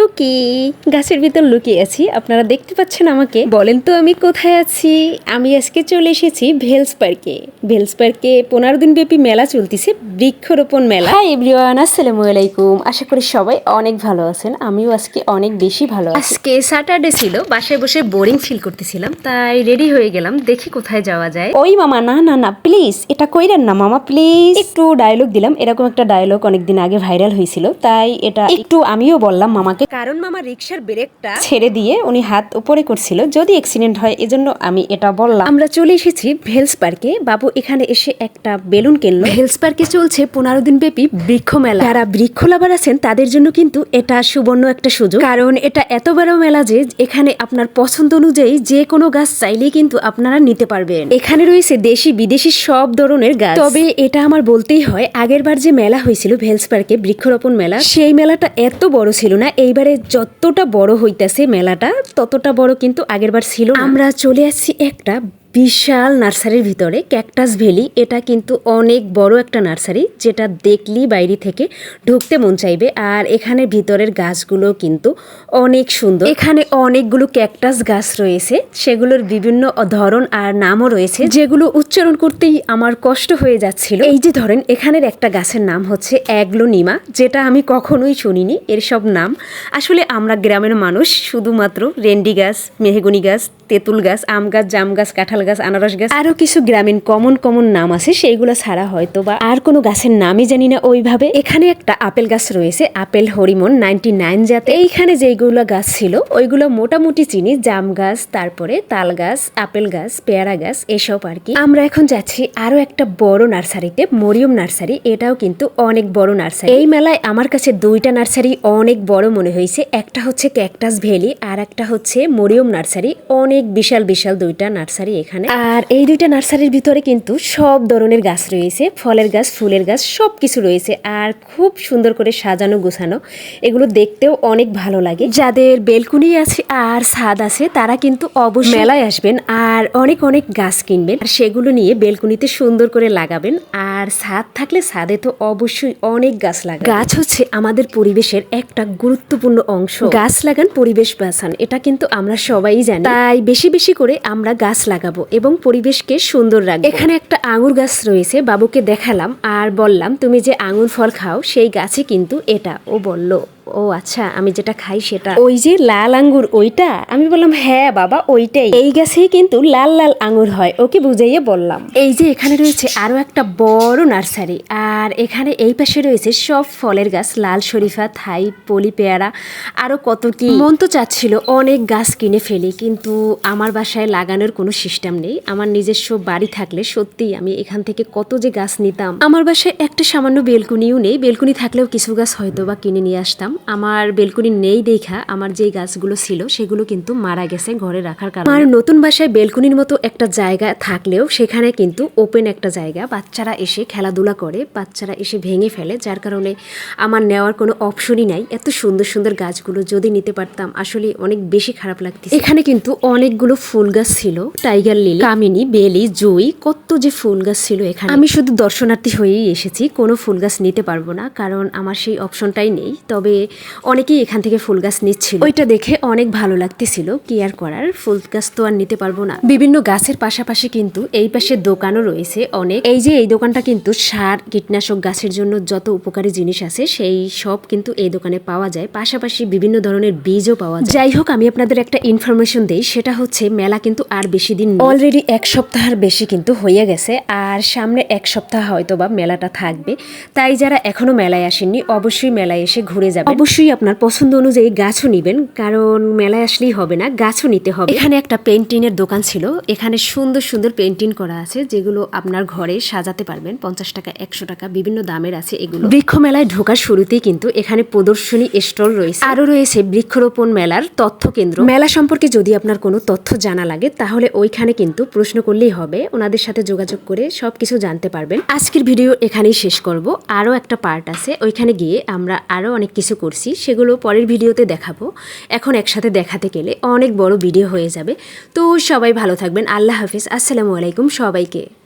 টুকি গাছের ভিতর লুকিয়ে আছি। আপনারা দেখতে পাচ্ছেন আমাকে। বলেন তো আমি কোথায় আছি? আমি আজকে চলে এসেছি ভেলস পার্কে। ভেলস পার্কে পনেরো দিন ব্যাপী মেলা চলতেছে বৃক্ষরোপণ মেলা। হাই এভরিওয়ান আসসালামু আলাইকুম। আশা করি সবাই অনেক ভালো আছেন। আমিও আজকে অনেক বেশি ভালো আজকে স্যাটারডে ছিল বাসায় বসে বোরিং ফিল করতেছিলাম তাই রেডি হয়ে গেলাম দেখি কোথায় যাওয়া যায়। ওই মামা না না না প্লিজ এটা কইরেন না মামা প্লিজ একটু ডায়লগ দিলাম এরকম একটা ডায়লগ অনেকদিন আগে ভাইরাল হয়েছিল তাই এটা একটু আমিও বললাম মামাকে কারণ মামা রিক্সার ব্রেকটা ছেড়ে দিয়ে উনি হাত উপরে করছিল যদি অ্যাক্সিডেন্ট হয় এজন্য আমি এটা বললাম। আমরা চলে এসেছি ভেলস পার্কে। বাবু এখানে এসে একটা বেলুন কিনলো। ভেলস পার্কে চলছে পনেরো দিন ব্যাপী বৃক্ষ মেলা। যারা বৃক্ষ লাভার আছেন তাদের জন্য কিন্তু এটা সুবর্ণ একটা সুযোগ। কারণ এটা এত বড় মেলা যে এখানে আপনার পছন্দ অনুযায়ী যে কোনো গাছ চাইলেই কিন্তু আপনারা নিতে পারবেন। এখানে রয়েছে দেশি বিদেশি সব ধরনের গাছ। তবে এটা আমার বলতেই হয় আগের বার যে মেলা হয়েছিল ভেলস পার্কে বৃক্ষরোপণ মেলা সেই মেলাটা এত বড় ছিল না। এইবারে যতটা বড় হইতাছে মেলাটা ততটা বড় কিন্তু আগেরবার ছিল আমরা চলে আসছি একটা বিশাল নার্সারির ভিতরে, ক্যাকটাস ভ্যালি, এটা কিন্তু অনেক বড় একটা নার্সারি, যেটা দেখলেই বাইরে থেকে ঢুকতে মন চাইবে। আর এখানে ভিতরের গাছগুলো কিন্তু অনেক সুন্দর। এখানে অনেকগুলো ক্যাকটাস গাছ রয়েছে, সেগুলোর বিভিন্ন ধরন আর নামও রয়েছে, যেগুলো উচ্চারণ করতেই আমার কষ্ট হয়ে যাচ্ছিল। এই যে ধরেন, এখানের একটা গাছের নাম হচ্ছে অ্যাগ্লোনিমা, যেটা আমি কখনোই শুনিনি, এর সব নাম। আসলে আমরা গ্রামের মানুষ, শুধুমাত্র রেন্ডি গাছ, মেহগুনি গাছ, তেঁতুল গাছ, আম গাছ, জাম গাছ, কাঁঠাল গাছ, আনারস গাছ, আরও কিছু গ্রামীণ কমন কমন নাম আছে, সেইগুলো ছাড়া হয়তো বা আর কোনো গাছের নামই জানি না ওইভাবে। এখানে একটা আপেল গাছ রয়েছে, আপেল হরিমন নাইনটি নাইন জাতে। এইখানে যেগুলো গাছ ছিল, ওইগুলো মোটামুটি চিনি, জাম গাছ, তারপরে তাল গাছ, আপেল গাছ, পেয়ারা গাছ, এসব আর কি। আমরা এখন যাচ্ছি আরও একটা বড় নার্সারিতে, মরিয়ম নার্সারি, এটাও কিন্তু অনেক বড় নার্সারি। এই মেলায় আমার কাছে দুইটা নার্সারি অনেক বড় মনে হয়েছে, একটা হচ্ছে ক্যাকটাস ভ্যালি আর একটা হচ্ছে মরিয়ম নার্সারি। অনেক বিশাল বিশাল দুইটা নার্সারি এখানে। আর এই দুইটা নার্সারির ভিতরে কিন্তু সব ধরনের গাছ রয়েছে, ফলের গাছ, ফুলের গাছ সব কিছু রয়েছে আর খুব সুন্দর করে সাজানো, গোছানো, এগুলো দেখতেও অনেক ভালো লাগে। যাদের বেলকুনি আছে আর ছাদ আছে, তারা কিন্তু অবশ্যই মেলায় আসবেন আর অনেক অনেক গাছ কিনবেন। আর সেগুলো নিয়ে বেলকুনিতে সুন্দর করে লাগাবেন। আর ছাদ থাকলে ছাদে তো অবশ্যই অনেক গাছ লাগান গাছ হচ্ছে আমাদের পরিবেশের একটা গুরুত্বপূর্ণ অংশ। গাছ লাগান, পরিবেশ বাঁচান, এটা কিন্তু আমরা সবাই জানি। তাই বেশি বেশি করে আমরা গাছ লাগাবো। এবং পরিবেশকে সুন্দর রাখব। এখানে একটা আঙুর গাছ রয়েছে, বাবুকে দেখালাম আর বললাম, তুমি যে আঙুর ফল খাও, সেই গাছে কিন্তু এটা। ও বলল। ও আচ্ছা আমি যেটা খাই সেটা। ওই যে লাল আঙ্গুর, ওইটা? আমি বললাম হ্যাঁ বাবা, ওইটাই। এই গাছেই কিন্তু লাল লাল আঙ্গুর হয়, ওকে বুঝাইয়ে বললাম। এই যে এখানে রয়েছে আরও একটা বড় নার্সারি, আর এখানে এই পাশে রয়েছে সব ফলের গাছ, লাল শরীফা, থাই, পলি পেয়ারা, আরও কত কি। মন তো চাচ্ছিল অনেক গাছ কিনে ফেলি, কিন্তু আমার বাসায় লাগানোর কোনো সিস্টেম নেই। আমার নিজস্ব বাড়ি থাকলে সত্যিই আমি এখান থেকে কত যে গাছ নিতাম। আমার বাসায় একটা সামান্য বেলকুনিও নেই, বেলকুনি থাকলেও কিছু গাছ হয়তো বা কিনে নিয়ে আসতাম। আমার বেলকুনি নেই দেখা, আমার যে গাছগুলো ছিল সেগুলো কিন্তু মারা গেছে ঘরে রাখার কারণে। আমার নতুন বাসায় বেলকুনির মতো একটা জায়গা থাকলেও সেখানে কিন্তু ওপেন একটা জায়গা। বাচ্চারা এসে খেলাধুলা করে, বাচ্চারা এসে ভেঙে ফেলে, যার কারণে আমার নেওয়ার কোনো অপশনই নাই। এত সুন্দর সুন্দর গাছগুলো যদি নিতে পারতাম, আসলে অনেক বেশি খারাপ লাগতো এখানে কিন্তু অনেকগুলো ফুল গাছ ছিল টাইগার লিলি কামিনী, বেলি, জুই, কত যে ফুল গাছ ছিল এখানে। আমি শুধু দর্শনার্থী হয়েই এসেছি, কোনো ফুল গাছ নিতে পারব না, কারণ আমার সেই অপশনটাই নেই। তবে অনেকেই এখান থেকে ফুল গাছ নিচ্ছিল। ওইটা দেখে অনেক ভালো লাগতেছিল, কি আর করার? ফুল গাছ তো আর নিতে পারব না। বিভিন্ন গাছের পাশাপাশি কিন্তু এই পাশে দোকানও রয়েছে অনেক। এই যে এই দোকানটা কিন্তু সার, কীটনাশক গাছের জন্য যত উপকারী জিনিস আছে, সেই সব কিন্তু এই দোকানে পাওয়া যায়। পাশাপাশি বিভিন্ন ধরনের বীজও পাওয়া যায়। যাই হোক, আমি আপনাদের একটা ইনফরমেশন দিই, সেটা হচ্ছে মেলা কিন্তু আর বেশি দিন অলরেডি এক সপ্তাহের বেশি কিন্তু হয়ে গেছে, আর সামনে এক সপ্তাহ হয়তো বা মেলাটা থাকবে। তাই যারা এখনও মেলায় আসেননি, অবশ্যই মেলায় এসে ঘুরে যাবে অবশ্যই আপনার পছন্দ অনুযায়ী গাছও নিবেন কারণ মেলায় আসলেই হবে না গাছও নিতে হবে। এখানে একটা পেন্টিংয়ের দোকান ছিল এখানে সুন্দর সুন্দর পেন্টিং করা আছে যেগুলো আপনার ঘরে সাজাতে পারবেন পঞ্চাশ টাকা একশো টাকা বিভিন্ন দামের আছে এগুলো। বৃক্ষ মেলায় ঢোকার শুরুতেই কিন্তু এখানে প্রদর্শনী স্টল রয়েছে। আরও রয়েছে বৃক্ষরোপণ মেলার তথ্য কেন্দ্র। মেলা সম্পর্কে যদি আপনার কোনো তথ্য জানা লাগে তাহলে ওইখানে কিন্তু প্রশ্ন করলেই হবে ওনাদের সাথে যোগাযোগ করে সবকিছু জানতে পারবেন। আজকের ভিডিও এখানেই শেষ করব। আরও একটা পার্ট আছে ওইখানে গিয়ে আমরা আরও অনেক কিছু করছি, সেগুলো পরের ভিডিওতে দেখাবো। এখন একসাথে দেখাতে গেলে অনেক বড় ভিডিও হয়ে যাবে। তো সবাই ভালো থাকবেন। আল্লাহ হাফিজ। আসসালামু আলাইকুম সবাইকে।